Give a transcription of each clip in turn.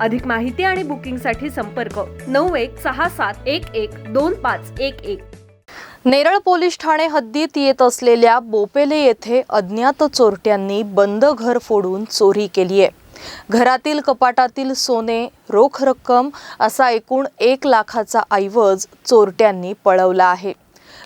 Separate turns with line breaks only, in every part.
अधिक माहिती आणि बुकिंगसाठी संपर्क नऊ एक सहा सात एक एक दोन पाच एक एक.
नेरळ पोलीस ठाणे हद्दीत येत असलेल्या बोपेले येथे अज्ञात चोरट्यांनी बंद घर फोडून चोरी केली आहे. घरातील कपाटातील सोने रोख रक्कम असा एकूण एक लाखाचा ऐवज चोरट्यांनी पळवला आहे.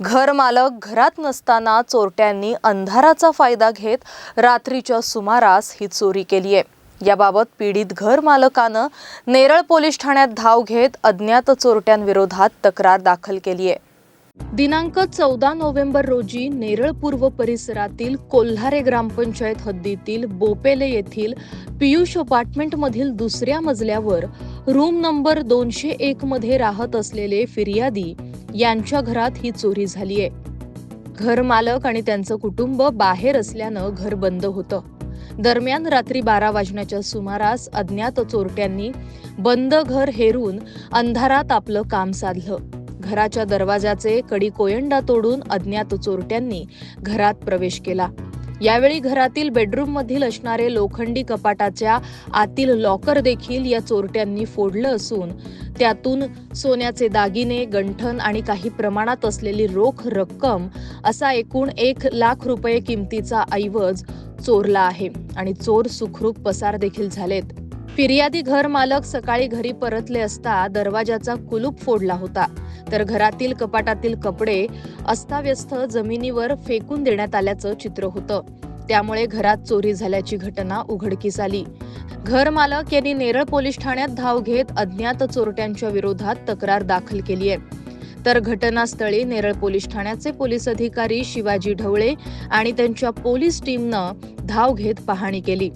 घर मालक घरात नसताना चोरट्यांनी अंधाराचा फायदा घेत रात्रीच्या सुमारास ही चोरी केली आहे. याबाबत पीडित घर मालकानं नेरळ पोलीस ठाण्यात धाव घेत अज्ञात चोरट्यांविरोधात तक्रार दाखल केली आहे दिनांक चौदा नोव्हेंबर रोजी नेरळ पूर्व परिसरातील कोल्हारे ग्रामपंचायत हद्दीतील बोपेले येथील पियुष अपार्टमेंटमधील दुसऱ्या मजल्यावर रूम नंबर दोनशे एक मध्ये राहत असलेले फिर्यादी यांच्या घरात ही चोरी झाली आहे घर मालक आणि त्यांचं कुटुंब बाहेर असल्यानं घर बंद होतं. दरम्यान रात्री बारा वाजण्याच्या सुमारास अज्ञात चोरट्यांनी बंद घर हेरून अंधारात आपलं काम साधलं. घराच्या दरवाजाचे कडी कोयंडा तोडून अज्ञात चोरट्यांनी घरात प्रवेश केला. यावेळी घरातील बेडरूम मधील असणारे लोखंडी कपाटाच्या आतील लॉकर देखील या चोरट्यांनी फोडलं असून त्यातून सोन्याचे दागिने गंठन आणि काही प्रमाणात असलेली रोख रक्कम असा एकूण एक लाख रुपये किमतीचा ऐवज चोरला आहे आणि चोर सुखरूप पसार देखील झालेत. फिर्यादी घर मालक सकाळी घरी परतले असता दरवाजाचा कुलूप फोडला होता. तर घरातील कपाटातील कपडे अस्ताव्यस्त जमिनीवर फेकून देण्यात आल्याचं चित्र होतं. त्यामुळे घरात चोरी झाल्याची घटना उघडकीस आली. घर मालक यांनी नेरळ पोलीस ठाण्यात धाव घेत अज्ञात चोरट्यांच्या विरोधात तक्रार दाखल केली आहे तर घटनास्थळी नेरळ पोलीस ठाण्याचे पोलीस अधिकारी शिवाजी ढवळे आणि त्यांच्या पोलीस टीमनं धाव घेत पाहणी केली.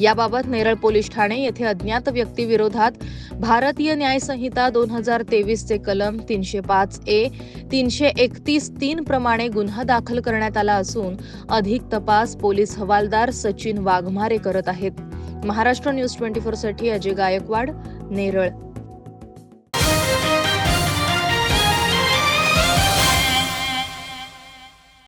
याबाबत नेरळ पोलीस ठाणे येथे अज्ञात व्यक्तीविरोधात भारतीय न्याय संहिता दोन हजार तेवीसचे कलम तीनशे पाच ए तीनशे एकतीस तीन प्रमाणे गुन्हा दाखल करण्यात आला असून अधिक तपास पोलीस हवालदार सचिन वाघमारे करत आहेत. महाराष्ट्र न्यूज ट्वेंटी फोरसाठी अजय गायकवाड नेरळ.